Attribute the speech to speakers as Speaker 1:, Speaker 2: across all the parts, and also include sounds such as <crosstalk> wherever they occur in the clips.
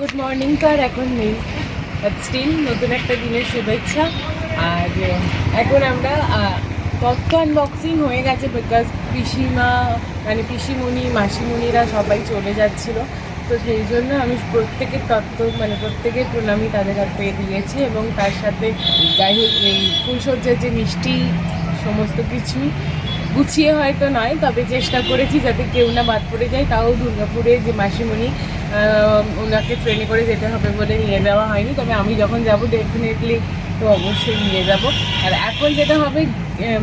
Speaker 1: Good morning তো আর এখন নেই। স্টিল নতুন একটা দিনের শুভেচ্ছা। আর এখন আমরা তত্ত্ব আনবক্সিং হয়ে গেছে বিকজ পিসিমা মানে পিসিমণি, মাসিমণিরা সবাই চলে যাচ্ছিল। তো সেই জন্য আমি প্রত্যেকের তত্ত্ব মানে প্রত্যেকের প্রণামী তাদের হাতে দিয়েছি এবং তার সাথে যাই হোক এই ফুলসজ্জার যে মিষ্টি, সমস্ত কিছুই গুছিয়ে হয়তো নয়, তবে চেষ্টা করেছি যাতে কেউ না বাদ পড়ে যায়। তাও দুর্গাপুরে যে মাসিমণি ওনাকে ট্রেনে করে যেতে হবে বলে নিয়ে যাওয়া হয়নি। তবে আমি যখন যাব ডেফিনেটলি তো অবশ্যই নিয়ে যাব। আর এখন যেটা হবে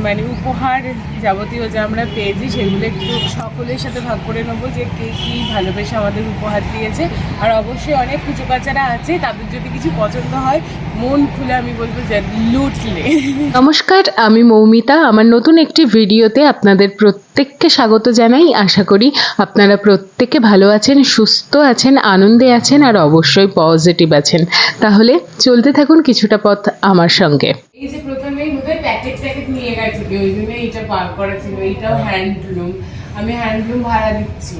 Speaker 1: মানে উপহার যাবতীয় যা আমরা পেয়েছি, সেগুলো একটু সকলের সাথে ভাগ করে নেব যে কে কী ভালোবেসে আমাদের উপহার দিয়েছে। আর অবশ্যই অনেক পুজো বাচ্চারা আছে, তাদের যদি কিছু পছন্দ হয়, মন খুলে আমি বলব যে লুটলে
Speaker 2: নমস্কার, আমি মৌমিতা। আমার নতুন একটি ভিডিওতে আপনাদের প্রত্যেককে স্বাগত জানাই। আশা করি আপনারা প্রত্যেকে ভালো আছেন, সুস্থ আছেন, আনন্দে আছেন, আর অবশ্যই পজিটিভ আছেন। তাহলে চলতে থাকুন, কিছুটা পথ আমার সঙ্গে।
Speaker 1: নিয়ে বার করা ছিল হ্যান্ডলুম আমি হ্যান্ডলুম ভাড়া দিচ্ছি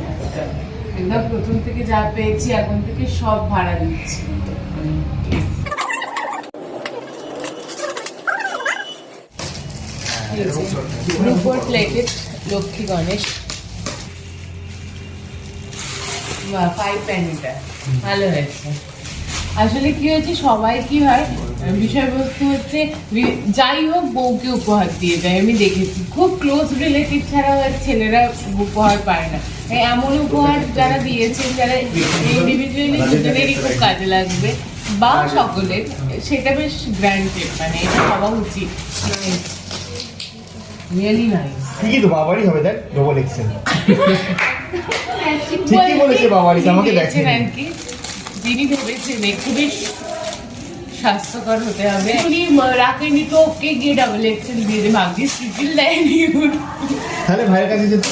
Speaker 1: একদম প্রথম থেকে যা পেয়েছি, এখন থেকে সব ভাড়া দিচ্ছি। লক্ষ্মী গণেশ। ভালো হয়েছে। আসলে কি হয়েছে, সবাই কি হয় বিষয়বস্তু হচ্ছে যাই হোক বউকে উপহার দিয়ে যায়। আমি দেখেছি খুব ক্লোজ রিলেটিভ ছাড়া আর ছেলেরা উপহার পায় না। এমন উপহার যারা দিয়েছেন যারা ইন্ডিভিজুয়ালি দুজনেরই খুব কাজে লাগবে বা সকলের সেটা বেশ গ্র্যান্ডেড মানে এটা হওয়া উচিত। রিয়েলি নাইস
Speaker 3: ঠিকই তো বাবারই হবে দেখ ডবল এক্সেল <laughs> ঠিকই বলেছে বাবারি, আমাকে দেখেনি।
Speaker 1: যিনি ভেবেছেন খুবই স্বাস্থ্যকর হতে হবে। উনি রাখেনি তো ওকে গিয়ে ডাবল এক্সেল দিয়ে দে ভাগ্যিস ট্রিপল দেয়নি
Speaker 3: তাহলে ভাইয়ের কাছে যেত।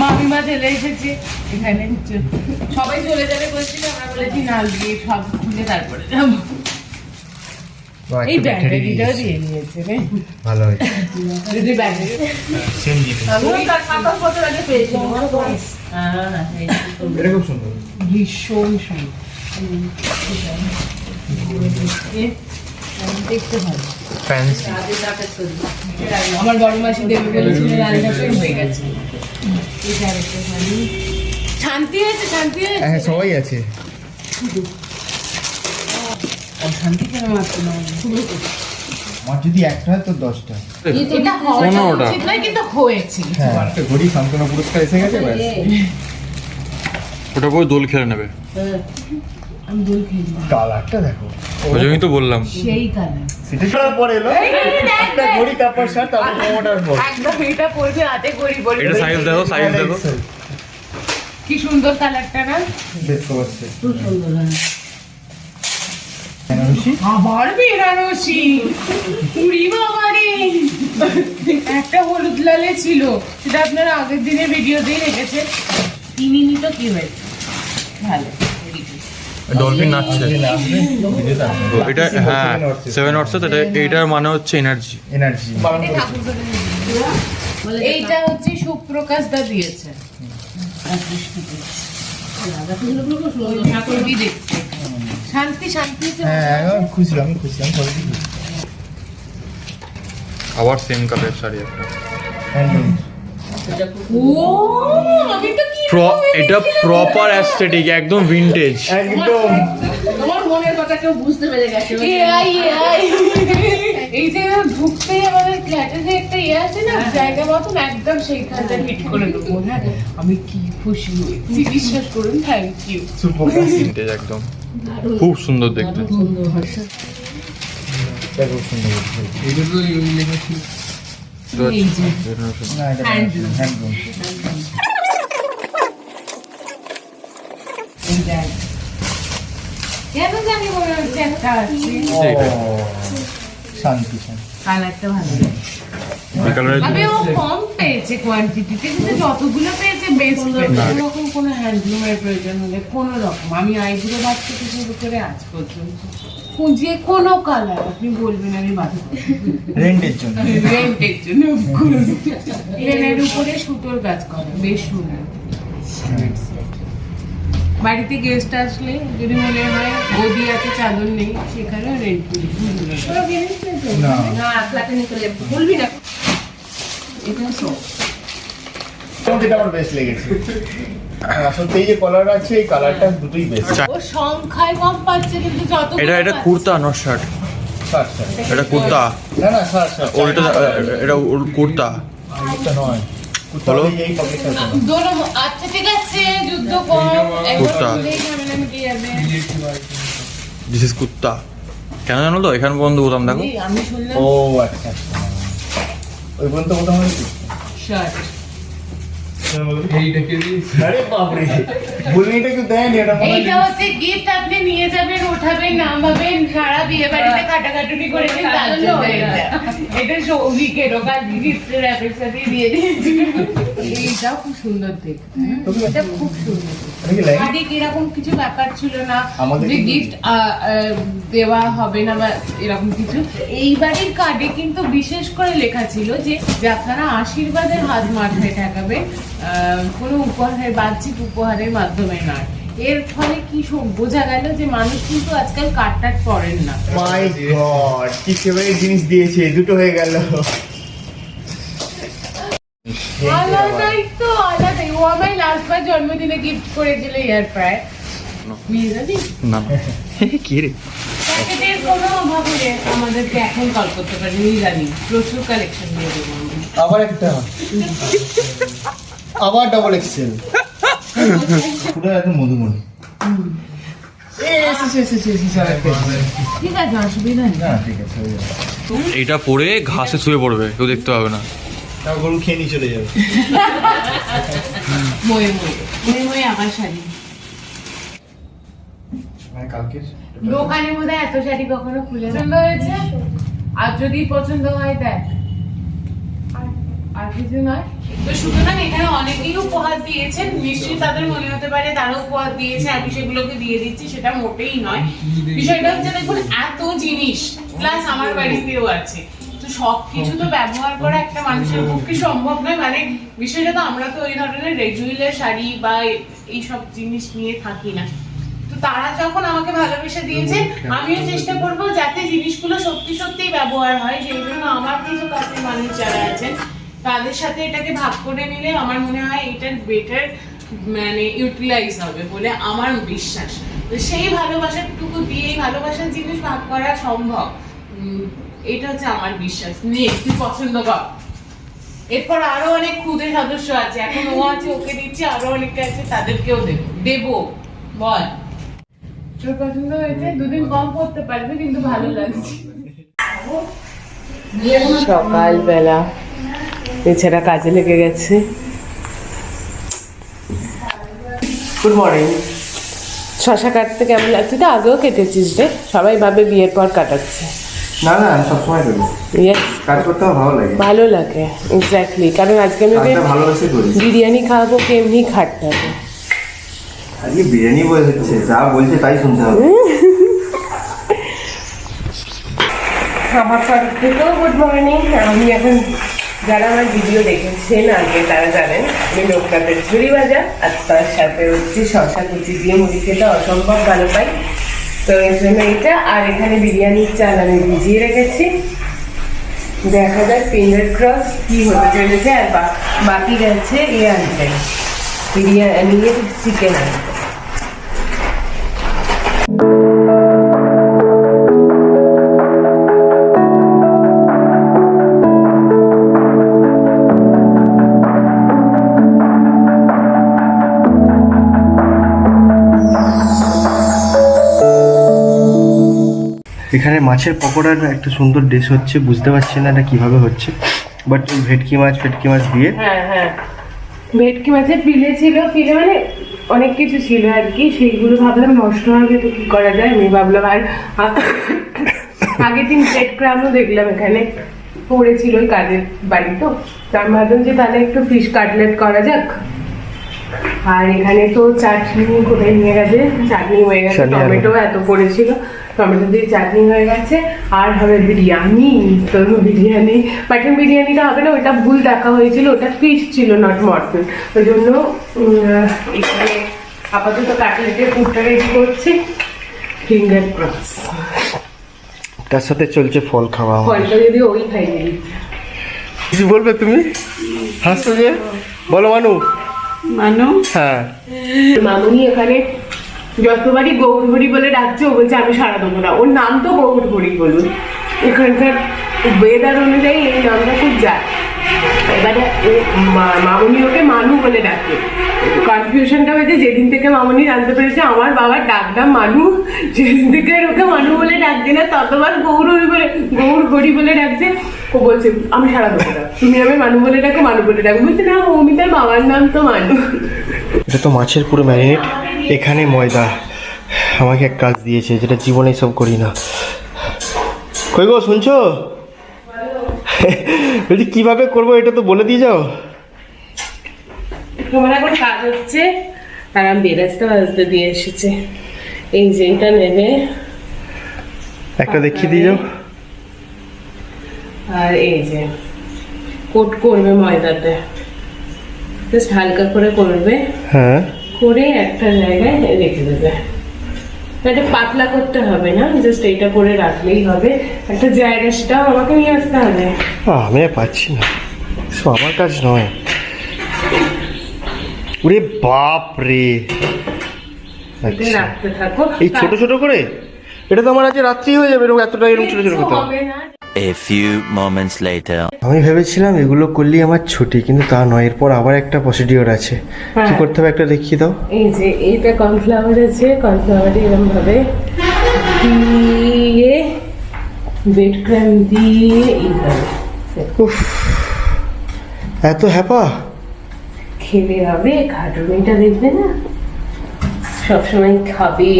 Speaker 1: মামিমা চলে এসেছে। এখানে সবাই চলে যাবে বলছিল আমরা বলেছি না গিয়ে সব খুলে তারপরে যাব। এই
Speaker 3: একটা battery
Speaker 1: ব্যাটারিটাও
Speaker 3: দিয়েছে।
Speaker 1: দিয়ে নিয়েছে রে।
Speaker 3: ভালো হয়েছে।
Speaker 1: যদি ব্যাটারি
Speaker 3: সেম জিনিস
Speaker 1: আমিও তার কাগজ পত্র আগে পেয়েছিলাম হ্যাঁ এই
Speaker 3: এটা খুব সুন্দর।
Speaker 1: ভীষণ সুন্দর। দেখতে ভালো আমার বড় মাসি দেবী হয়ে গেছে। শান্তি আছে শান্তি আছে
Speaker 3: হ্যাঁ সবাই আছে।
Speaker 1: অশান্তি কেন মাত্র না?
Speaker 3: আমার যদি একটা হয় তো দশটা।
Speaker 1: কিন্তু হয়েছে।
Speaker 3: হ্যাঁ ঘড়ি সান্ত্বনা পুরস্কার এসে গেছে
Speaker 4: ওটা পরে দোল খেলে নেবে।
Speaker 1: আমি দোল খেলি।
Speaker 3: কালারটা দেখো।
Speaker 4: ওই জন্যই তো বললাম।
Speaker 1: সেই কালার।
Speaker 3: সেটা ছাড়া পরে এলো। একটা ঘড়ি তারপর শার্ট তারপর মোমোটার পর
Speaker 1: একদম এটা পড়বে হাতে করি পড়বে
Speaker 4: এটা সাইজ দেখো সাইজ দেখো।
Speaker 1: কি সুন্দর কালারটা না।
Speaker 3: দেখতে পাচ্ছে।
Speaker 1: খুব সুন্দর হ্যাঁ। আবার বেনারসি। পুরি বাবারে। একটা হলুদ লালে ছিল সেটা আপনারা আগের দিনের ভিডিওতেই রেখেছে কিনিনি তো কি হয়েছে? ভালো very
Speaker 4: ডলফিন নাচছে।
Speaker 3: ভিডিও থাকবে
Speaker 4: এটা হ্যাঁ সেভেন ওয়াটস এটা এইটার মানে হচ্ছে এনার্জি
Speaker 3: এনার্জি
Speaker 1: এইটা হচ্ছে সুপ্রকাশ দা দিয়েছে। ঠাকুরই দেখছে। শান্তি শান্তি
Speaker 3: হ্যাঁ আমি খুশি আমি খুশি আমি খুশি
Speaker 4: আবার সেম কালার শাড়ি একটা।
Speaker 1: কি
Speaker 4: Pro- এটা প্রপার অ্যাস্থেটিক একদম ভিনটেজ
Speaker 3: একদম।
Speaker 1: AI এই যে ঢুকতেই আমাদের ফ্ল্যাটে যে একটা ইয়ে আছে না জায়গা মতন একদম সেইখানটা হিট করে দেবো। হ্যাঁ আমি কি খুশি হয়েছি বিশ্বাস করুন থ্যাংক ইউ
Speaker 3: সুপার
Speaker 4: ভিনটেজ একদম। খুব সুন্দর দেখতে
Speaker 3: খুব সুন্দর
Speaker 1: এই যে
Speaker 3: না এটা
Speaker 1: Handloom.
Speaker 3: হ্যান্ডলুম
Speaker 1: এই দেখ কেন জানি মনে হচ্ছে একটা আছে
Speaker 4: এইটাই।
Speaker 3: শান্তি শান্তি
Speaker 1: তবে ও কম পেয়েছে কোয়ান্টিটিতে কিন্তু যতগুলো পেয়েছে বেস্ট কোনো রকম কোনো হ্যান্ডলুমের প্রয়োজন হলে কোনো রকম। আমি আইবুড়ো বাদ থেকে শুরু করে আজ পর্যন্ত যে কোনো কালার আপনি বলবেন আমি বাদ
Speaker 3: রেন্টের জন্য।
Speaker 1: রেন্টের জন্য প্লেনের উপরে সুতোর কাজ করা বেশ সুন্দর। বাড়িতে গেস্ট আসলে যদি মনে হয় গদি আছে চাদর নেই সেখানেও রেন্ট করি।
Speaker 3: না।
Speaker 1: বলবি না। এটা সব
Speaker 3: এটা আমার বেস্ট লেগেছে। আসলে এই যে কলার আছে এই কালারটা দুটোই বেস্ট
Speaker 1: ও সংখ্যায় কম পাচ্ছে কিন্তু যত
Speaker 4: এটা এটা কুর্তা নট শার্ট এটা কুর্তা?
Speaker 3: না না শার্ট শার্ট
Speaker 4: ওর এটা কুর্তা
Speaker 3: নয়
Speaker 4: হলো?
Speaker 1: আচ্ছা ঠিক আছে যুদ্ধ কম
Speaker 4: কুর্তা। This is kurta. কেন জানো তো? এখানে বন্ধ করতাম দেখো।
Speaker 1: আমি
Speaker 3: ও আচ্ছা আচ্ছা। ওই পর্যন্ত হয় কি?
Speaker 1: শার্ট
Speaker 3: আরে বাপরে। বলবি কেউ দেয়নি এটা
Speaker 1: এইটা হচ্ছে গিফট আপনি নিয়ে যাবেন ওঠাবেন নামাবেন সারা বিয়ে বাড়িতে তার জন্য এটা। সৌভিকের ওখান গিফটের অ্যাপের সাথে দিয়ে দিয়েছি। এইটাও খুব সুন্দর দেখতে। এটা খুব সুন্দর।
Speaker 3: এটা কি লাগে?
Speaker 1: শাড়ি কীরকম কিছু ব্যাপার ছিল না যে গিফট দেওয়া হবে না বা এরকম কিছু? এই কার্ডে কিন্তু বিশেষ করে লেখা ছিল যে যে আপনারা আশীর্বাদের হাত মাথায় ঠেকাবেন কোনো উপহারের বাহ্যিক উপহারের মাধ্যমে নয়। এর ফলে কি বোঝা গেল যে মানুষ কিন্তু আজকাল কার্ড টাট পড়েন না।
Speaker 3: মাই গড কি ফেভারিট জিনিস দিয়েছে? দুটো হয়ে গেল
Speaker 1: আলাদাই তো আলাদাই ও আমায় জন্মদিনে গিফট করেছিল ইয়ার প্রায় নিয়ে যাবি
Speaker 4: না। <laughs> কি রে?
Speaker 1: প্যাকেটের কোনো অভাব হলে আমাদেরকে এখন কল করতে পারি নিয়ে জানি প্রচুর কালেকশন দিয়ে দেবো
Speaker 3: আবার একটা। আবার ডাবল এক্সেল পুরো একদম মধুমণি।
Speaker 4: এইটা ঘাসে শুয়ে পড়বে কেউ দেখতে হবে না।
Speaker 3: তাও গরু খেয়ে নিয়ে চলে যাবে। <laughs>
Speaker 1: ময়ে ময়ে। ময়ে ময়ে আমার শাড়ি।
Speaker 3: মানে কালকে
Speaker 1: দোকানে বোধ হয় এত শাড়ি কখনো খুলে পছন্দ হয়েছে? আর যদি পছন্দ হয় দেখ। আর- আর কিছু নয়। তো সুতরাং এখানে অনেকেই উপহার দিয়েছেন। নিশ্চয়ই তাদের মনে হতে পারে তারা উপহার দিয়েছে আমি সেগুলোকে দিয়ে দিচ্ছি সেটা মোটেই নয়। বিষয়টা হচ্ছে দেখুন এত জিনিস প্লাস আমার বাড়িতেও আছে। তো সব কিছু তো ব্যবহার করা একটা মানুষের পক্ষে সম্ভব নয়। মানে বিষয়টা তো আমরা তো ওই ধরনের রেগুলার শাড়ি বা এই সব জিনিস নিয়ে থাকি না। তো তারা যখন আমাকে ভালোবেসে দিয়েছে আমিও চেষ্টা করব যাতে জিনিসগুলো সত্যি সত্যি ব্যবহার হয়। সেই জন্য আমার কিছু কাছের মানুষ যারা আছেন তাদের সাথে এটাকে ভাগ করে নিলে আমার মনে হয় এটার বেটার মানে ইউটিলাইজ হবে বলে আমার বিশ্বাস। তো সেই ভালোবাসাটুকু দিয়ে এই ভালোবাসার জিনিস ভাগ করা সম্ভব। এটা হচ্ছে আমার বিশ্বাস। নে তুই পছন্দ কর। এরপর আরও অনেক খুদে সদস্য আছে। এখন ও আছে ওকে দিচ্ছি আরও অনেকে আছে তাদেরকেও দেবো। দেবো। বল। তোর পছন্দ হয়েছে? দুদিন কম করতে পারবে কিন্তু ভালো লাগছে। সকালবেলা এছাড়া কাজে লেগে গেছে।
Speaker 3: গুড মর্নিং
Speaker 1: শশা কাটতে কেমন লাগছে? তো আগেও কেটেছিস রে। সবাই ভাবে বিয়ের পর কাটাচ্ছে।
Speaker 3: না না আমি সবসময় করি। কাজ করতে ভালো লাগে।
Speaker 1: ভালো লাগে এক্স্যাক্টলি কারণ আজকে আমি ওকে
Speaker 3: ভালোবেসে করি।
Speaker 1: বিরিয়ানি খাওয়াবো কে এমনি খাটতে হবে?
Speaker 3: আজকে বিরিয়ানি বলছে যা বলছে তাই শুনতে হবে।
Speaker 1: আমার তরফ থেকেও গুড মর্নিং আমি এখন যারা আমার ভিডিও দেখেছেন আগে তারা জানেন আমি লোকনাথের ঝুড়ি ভাজা আর তার সাথে হচ্ছে শশা কুচি দিয়ে মুড়ি খেতে অসম্ভব ভালো পাই। তো এর জন্য এটা আর এখানে বিরিয়ানির চাল আমি ভিজিয়ে রেখেছি। দেখা যাক ফিঙ্গার ক্রস কি হতে চলেছে আর বাকি গেছে ইয়ে আনতে। বিরিয়ানি চিকেন আনতে।
Speaker 3: এখানে মাছের পকোড়ার একটা সুন্দর ডিশ হচ্ছে, বুঝতে পারছি না এটা কীভাবে হচ্ছে বাট ভেটকি মাছ ফেটকি মাছ দিয়ে
Speaker 1: হ্যাঁ হ্যাঁ। ভেটকি মাছের ফিলে ছিল ফিলে মানে অনেক কিছু ছিল আর কি, সেইগুলো ভাবলাম নষ্ট হবে তো কি করা যায়? আমি ভাবলাম আর আগের দিন ব্রেড ক্রামও দেখলাম এখানে, পড়েছিল ওই কাজের বাড়ি তো তার মাধ্যমে যে তাহলে একটু ফিশ কাটলেট করা যাক। আর এখানে তো চাটনি কোথায় নিয়ে গেছে। চাটনি হয়ে গেছে টমেটো এত পড়েছিল। টমেটো দিয়ে চাটনি হয়ে গেছে। আর হবে বিরিয়ানি তো বিরিয়ানি। মাটন বিরিয়ানিটা হবে না ওটা ভুল দেখা হয়েছিল ওটা ফিশ ছিল নট মটন ওই জন্য এখানে আপাতত কাটলেটের পুরটা রেডি করছি। ফিঙ্গার ক্রস
Speaker 3: তার সাথে চলছে ফল খাওয়া।
Speaker 1: ফলটা যদি ওই দিই
Speaker 3: কিছু বলবে তুমি? হাসছো যে? বলো মানু।
Speaker 1: মানু?
Speaker 3: হ্যাঁ।
Speaker 1: মামুনি এখানে যতবারই গৌরহরি বলে ডাকছে ও বলছে আমি সারা দেবো না। ওর নাম তো গৌরহরি বলুন। এখানকার ওয়েদার অনুযায়ী এই নামটা খুব যায়। এবারে মামুনি ওকে মানু বলে ডাকে। কনফিউশনটা হয়েছে যেদিন থেকে মামুনি জানতে পেরেছে আমার বাবার ডাকনাম মানু। যেদিন থেকে আর ওকে মানু বলে ডাকছে না ততবার গৌর বলে গৌর হরি বলে ডাকছে। ও বলছে আমি সারা দেবো না। তুমি আমি মানু বলে ডাকো মানু বলে ডাকো। বলছে না মৌমিতার বাবার নাম তো মানু।
Speaker 3: এটা তো মাছের পুরো ম্যারিনেট। এখানে ময়দা। আমাকে এক কাজ দিয়েছে যেটা জীবনে সব করি না। কই গো শুনছো? বলছি কীভাবে করব এটা তো বলে দিয়ে যাও।
Speaker 1: তোমার এখন কাজ হচ্ছে। আর আমি বেরাজতে বাজতে দিয়ে এসেছে। এই যে এটা নেবে।
Speaker 3: একটা দেখিয়ে দিয়ে যাও।
Speaker 1: আর এই যে কোট করবে ময়দাতে। জাস্ট হালকা করে করবে।
Speaker 3: হ্যাঁ।
Speaker 1: করে একটা জায়গায় রেখে দেবে। এটা পাতলা করতে হবে না জাস্ট এইটা করে রাখলেই হবে। একটা জায়গা সেটাও আমাকে নিয়ে আসতে হবে।
Speaker 3: আমি পাচ্ছি না। সব আমার কাজ নয়। ওরে বাপ রে।
Speaker 1: এটা
Speaker 3: আচ্ছা। এই ছোট ছোট করে? এটা তো আমার আজ রাত্রি হয়ে যাবে এরকম এতটা এরকম ছোট ছোট করতে
Speaker 1: হবে না।
Speaker 5: A few moments later.
Speaker 3: আমি ভেবেছিলাম এগুলো করলেই আমার ছুটি কিন্তু তা নয়। এরপর আবার একটা প্রসিডিওর আছে। কি
Speaker 1: হ্যাঁ।
Speaker 3: করতে হবে একটা দেখিয়ে দাও।
Speaker 1: এই যে এইটা কর্নফ্লাওয়ার আছে। কর্নফ্লাওয়ারে এরকম ভাবে দিয়ে বেড ক্রাম দিয়ে এইভাবে।
Speaker 3: উফ এত হ্যাপা?
Speaker 1: খেলে হবে খাটুনিটা দেখবে না? সবসময় খাবে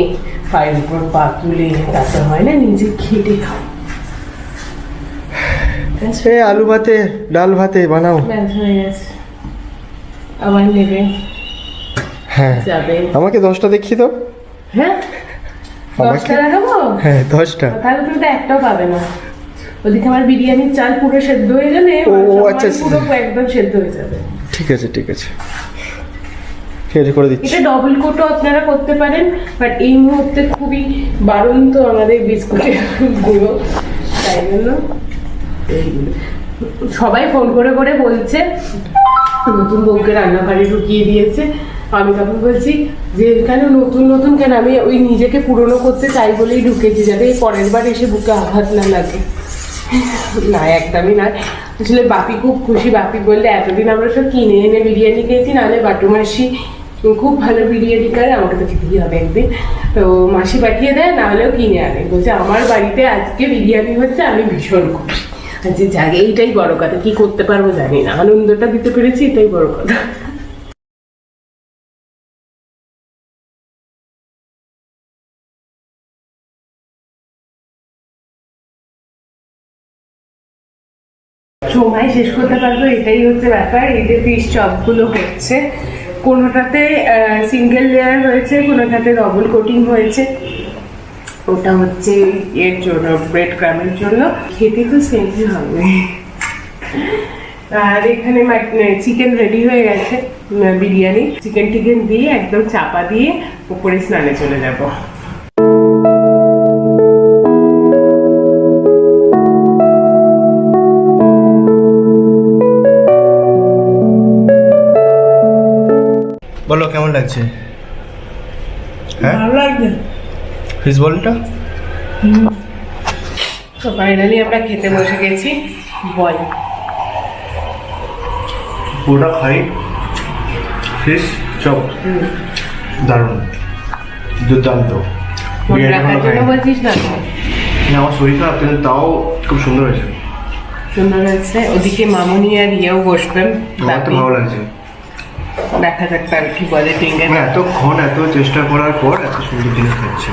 Speaker 1: পায়ের উপর পা তুলে তাতে হয় না নিজে খেটে খাও
Speaker 3: এ আলু ভাতে ডাল ভাতে বানাও।
Speaker 1: আবার নেবে।
Speaker 3: হ্যাঁ। আমাকে দশটা দেখিয়ে দাও।
Speaker 1: হ্যাঁ? দশটা লাগাবো
Speaker 3: হ্যাঁ দশটা।
Speaker 1: তাহলে তুমি তো একটাও পাবে না। ওদিকে আমার বিরিয়ানির চাল পুরো সেদ্ধ হয়ে গেলে
Speaker 3: ও, আচ্ছা,
Speaker 1: আমার পুরো একদম সেদ্ধ হয়ে যাবে।
Speaker 3: ঠিক আছে ঠিক আছে। ঠিক করে দিচ্ছি।
Speaker 1: এটা ডবল কোটও আপনারা করতে পারেন বাট এই মুহূর্তে খুবই বারন্ত আমাদের বিস্কুটের গুঁড়ো। তাই জন্য। সবাই ফোন করে করে বলছে, নতুন বউকে রান্নাঘরে ঢুকিয়ে দিয়েছে। আমি তখন বলছি, যে কেন নতুন নতুন কেন? আমি ওই নিজেকে পুরনো করতে চাই বলেই ঢুকেছি, যাতে পরের বার এসে বুকে আঘাত না লাগে। না, একদমই না। আসলে বাপি খুব খুশি। বাপি বললে, এতদিন আমরা সব কিনে এনে বিরিয়ানি খেয়েছি, নাহলে বাটু মাসি খুব ভালো বিরিয়ানি করে আমাকে তো খেতেই হবে একদিন। তো মাসি পাঠিয়ে দেয়, নাহলেও কিনে আনে। বলছে, আমার বাড়িতে আজকে বিরিয়ানি হচ্ছে, আমি ভীষণ খুশি। যে জাগে, এইটাই বড় কথা। কি করতে পারব জানি না। আনন্দটা দিতে পেরেছি, এটাই বড় কথা। সময় শেষ করতে পারব, এটাই হচ্ছে ব্যাপার। এই যে ফিশ চপগুলো হচ্ছে, কোনোটাতে সিঙ্গেল লেয়ার হয়েছে, কোনোটাতে ডবল কোটিং হয়েছে। ওটা হচ্ছে এর জন্য ব্রেড ক্রামের জন্য। খেতে তো সেমই হবে। আর এখানে চিকেন রেডি হয়ে গেছে বিরিয়ানি। চিকেন টিকেন দিয়ে একদম চাপা দিয়ে উপরে স্নানে চলে যাব।
Speaker 3: বলো কেমন লাগছে? হ্যাঁ?
Speaker 1: ভালো লাগবে
Speaker 3: ফিস বলটা
Speaker 1: তো ফাইনালি আমরা খেতে বসে গেছি। বল।
Speaker 3: পুরোটা খাই। ফিস চপ দারুণ। দুর্দান্ত।
Speaker 1: না
Speaker 3: আমার শরীর খারাপ কিন্তু তাও খুব সুন্দর হয়েছে।
Speaker 1: সুন্দর হয়েছে ওদিকে মামুনি আর ইয়েও বসবেন।
Speaker 3: তো ভালো লাগছে।
Speaker 1: দেখা যাক তার কি বলে ফিঙ্গার
Speaker 3: মানে এতক্ষণ এত চেষ্টা করার পর এত সুন্দর জিনিস খাচ্ছে।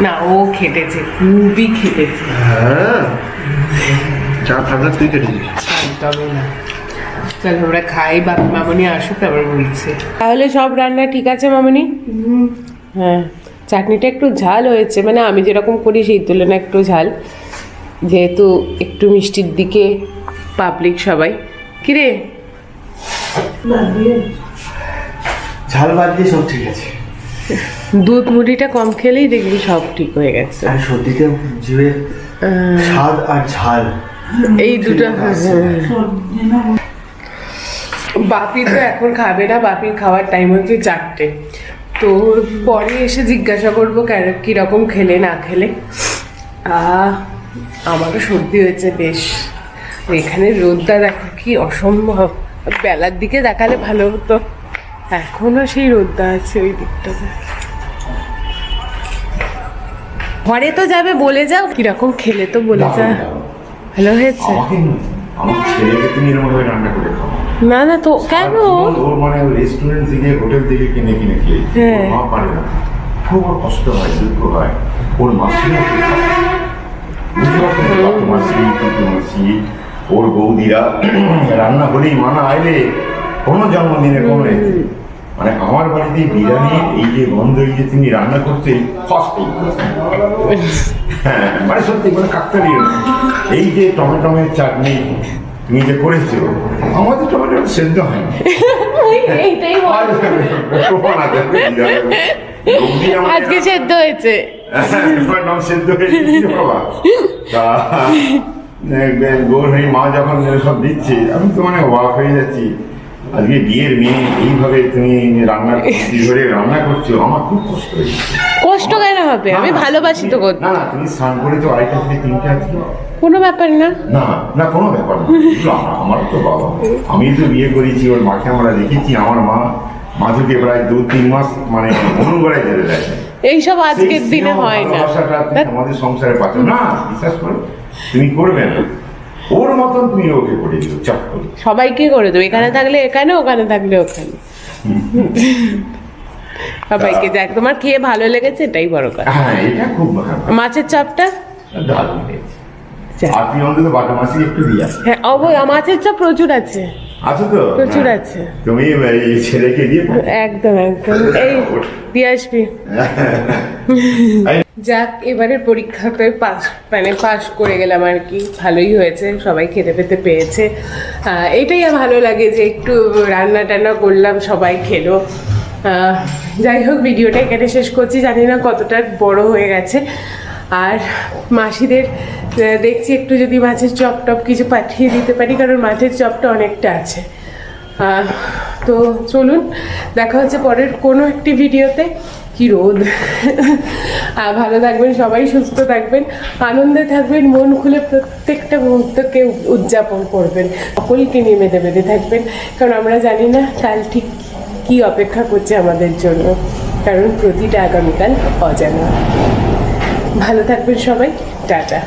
Speaker 1: না ও খেটেছে খুবই খেটেছে।
Speaker 3: হ্যাঁ। চা থাকলে তুই দিবি
Speaker 1: তবে না। তাহলে আমরা খাই বাপ মামনি আসুক আবার বলছে। তাহলে সব রান্না ঠিক আছে মামনি? হ্যাঁ। চাটনিটা একটু ঝাল হয়েছে মানে আমি যেরকম করি সেই তুলনায় একটু ঝাল। যেহেতু একটু মিষ্টির দিকে পাবলিক সবাই। কিরে?
Speaker 3: ঝাল বাদ দিয়ে সব ঠিক আছে।
Speaker 1: দুধ মুড়িটা কম খেলেই দেখবি সব ঠিক হয়ে গেছে।
Speaker 3: আর সর্দিতে জিভে স্বাদ আর ঝাল।
Speaker 1: এই দুটো বাপি তো এখন খাবে না বাপির খাওয়ার টাইম হচ্ছে চারটে। তো পরে এসে জিজ্ঞাসা করব কীরকম খেলে না খেলে। আহ, আমারও সর্দি হয়েছে বেশ। এখানে রোদটা দেখো কি অসম্ভব। বেলার দিকে দেখালে ভালো হতো। এখনও সেই রোদটা আছে ওই দিকটাতে। ঘরে তো যাবে বলে যাও কীরকম খেলে তো বলে যা। ভালো হয়েছে।
Speaker 6: আমার ছেলেকে তুমি এরকম ভাবে রান্না করে খাও।
Speaker 1: না না তো কেন?
Speaker 6: ওর মানে রেস্টুরেন্ট থেকে হোটেল থেকে কিনে কিনে খেয়ে
Speaker 1: হ্যাঁ।
Speaker 6: ওর মা পারে না। খুব কষ্ট হয় দুঃখ হয়। ওর মাসি বুঝতে পারছেন বাপু মাসি টুকু মাসি ওর বৌদিরা রান্না হলেই মানা আইলে কোনো জন্মদিনে কোনো। মানে আমার বাড়িতে বিরিয়ানি এই যে গন্ধ এই যে তুমি রান্না করতে ফার্স্ট হ্যাঁ মানে সত্যি মানে কাকতালি এই যে টমেটোমের চাটনি তুমি যে করেছ আমাদের টমেটো সেদ্ধ হয় না
Speaker 1: এইটাই
Speaker 6: আর প্রমাণ আছে, লোকদি আমাদের-
Speaker 1: আজকে সেদ্ধ হয়েছে।
Speaker 6: নাম সেদ্ধ <laughs> হয়ে বাবা তা গোর মা যখন সব দিচ্ছে আমি তো মানে অবাক হয়ে যাচ্ছি। আজকে বিয়ের মেয়ে এইভাবে তুমি রান্না <laughs> করছি ধরে রান্না করছ আমার খুব কষ্ট হয়েছে।
Speaker 1: কষ্ট কেন হবে? আমি ভালোবাসি তো করতে
Speaker 6: না না তুমি স্নান করে তো আড়াইটা থেকে তিনটে আজকে
Speaker 1: কোনো ব্যাপার না।
Speaker 6: না না কোনো ব্যাপার না। আমার তো বাবা। আমি তো বিয়ে করেছি ওর মাকে আমরা দেখেছি আমার মা মাঝুকে প্রায় দু তিন মাস মানে অনুগড়ায় যেতে দেয়
Speaker 1: এইসব আজকের দিনে হয় না।
Speaker 6: আমাদের সংসারে পাচ্ছ না। বিশ্বাস করো তুমি করবে না। ওর মতন তুমি ওকে করে দিও চট করে
Speaker 1: সবাইকে করে দেবো? এখানে থাকলে এখানে ওখানে থাকলে ওখানে। সবাইকে দেখ তোমার খেয়ে ভালো লেগেছে এটাই বড় কথা।
Speaker 6: হ্যাঁ এটা খুব ভালো।
Speaker 1: মাছের চাপটা?
Speaker 6: দারুণ অন্তত বাটা মাছই একটু দিয়ে
Speaker 1: হ্যাঁ অবশ্যই মাছের চাপ প্রচুর আছে।
Speaker 6: আছো তো?
Speaker 1: প্রচুর
Speaker 6: হ্যাঁ।
Speaker 1: আছে।
Speaker 6: তুমি এই ছেলেকে দিয়ে
Speaker 1: একদম একদম। <laughs> এই দিয়ে আসবি <laughs> যাক এবারের পরীক্ষাতে পাস মানে পাস করে গেলাম আর কি। ভালোই হয়েছে সবাই খেতে পেতে পেয়েছে। এটাই ভালো লাগে যে একটু রান্না টান্না করলাম সবাই খেলো। যাই হোক ভিডিওটা এখানে শেষ করছি। জানি না কতটা বড় হয়ে গেছে। আর মাসিদের দেখছি একটু যদি মাছের চপ টপ কিছু পাঠিয়ে দিতে পারি, কারণ মাছের চপটা অনেকটা আছে। তো চলুন, দেখা হচ্ছে পরের কোনো একটি ভিডিওতে। কি রোদ। ভালো থাকবেন, সবাই সুস্থ থাকবেন, আনন্দে থাকবেন, মন খুলে প্রত্যেকটা মুহূর্তকে উদযাপন করবেন। সকলকে নিয়ে মেতে বেঁধে থাকবেন, কারণ আমরা জানি না কাল ঠিক কি অপেক্ষা করছে আমাদের জন্য, কারণ প্রতিটা আগামীকাল অজানা। ভালো থাকবেন সবাই, টাটা।